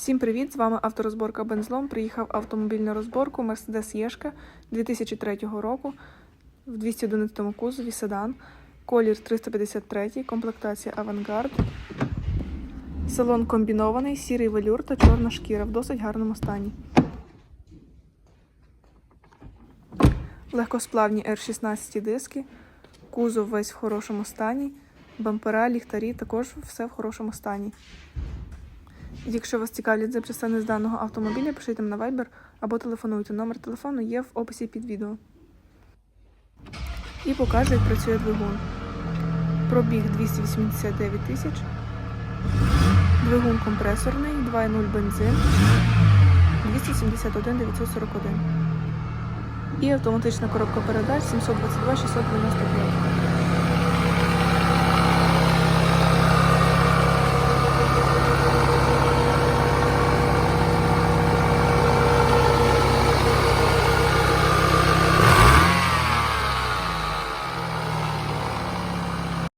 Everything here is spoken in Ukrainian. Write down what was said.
Всім привіт! З вами авторозборка Бензлом. Приїхав автомобіль на розборку Mercedes Єшка 2003 року в 211 кузові седан. Колір 353, комплектація Авангард. Салон комбінований, сірий велюр та чорна шкіра в досить гарному стані. Легкосплавні R16 диски, кузов весь в хорошому стані, бампера, ліхтарі також все в хорошому стані. Якщо вас цікавлять запчастини з даного автомобіля, пишіть нам на Viber або телефонуйте. Номер телефону є в описі під відео. І покажу, як працює двигун. Пробіг 289 тисяч. Двигун компресорний, 2.0 бензин, 271 941. І автоматична коробка передач 722 695.